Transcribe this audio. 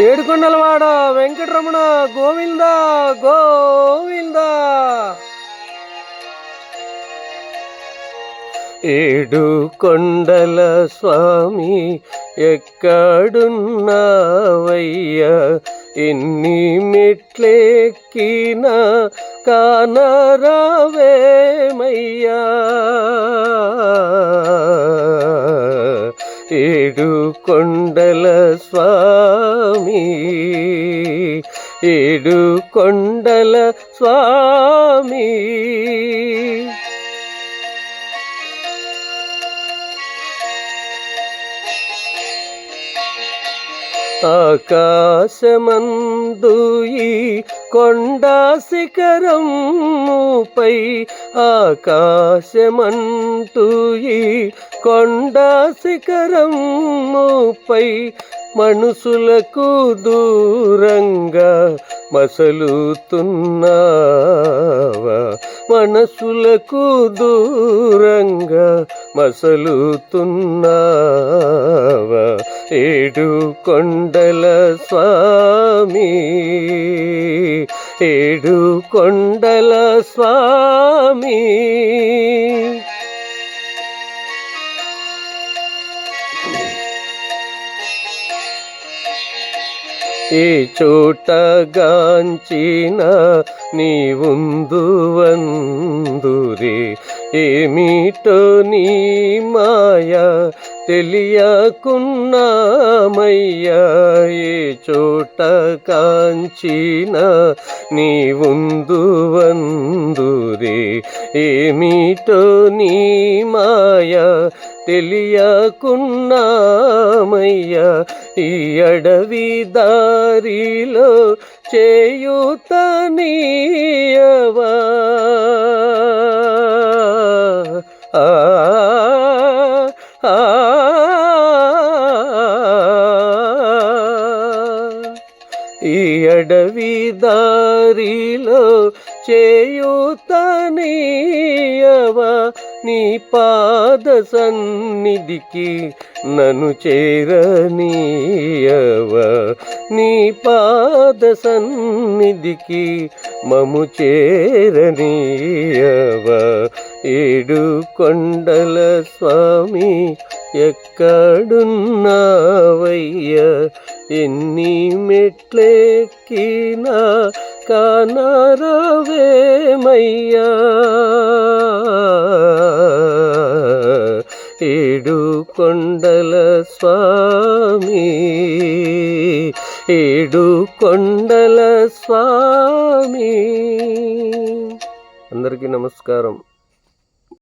ఏడుకొండలవాడ వెంకటరమణ గోవింద గోవింద. ఏడు కొండల స్వామి ఎక్కడున్నావయ్యా? ఎన్ని మెట్లెక్కినా కానరావే. కొండల స్వామి ఏడు కొండల స్వామి. ఆకాశమందు ఈ కొండా శిఖరముపై ఆకాశమంటూ ఈ కొండా శిఖరముపై మనుషులకు దూరంగా మసలుతున్నావా? మనసులకు దూరంగా మసలుతున్నావా? ఏడు కొండల స్వామి ఏడు కొండల స్వామి. ఏ చోట గాంచిన నీవుందు ఏమిటో నీ మాయా తెలియకున్నామయ్యా. ఏ చోట కాంచిన నీవుందు వందురే. ఏమిటో నీ మాయా తెలియకున్నామయ్యా. ఈ అడవి దారిలో చేయుత నీయవా. ఈ అడవి దారిలో చేయుతనీయవా నీ పాద సన్నిధికి నన్ను చేరనీయవా. నీ పాద సన్నిధికి మము చేరనీయవా. ఏడు కొండల స్వామి ఎక్కడున్నావయ్యా? ఎన్ని మెట్లెక్కినా కానరవేమయ్యా? కొండల స్వామి ఏడు కొండల స్వామి. అందరికీ నమస్కారం.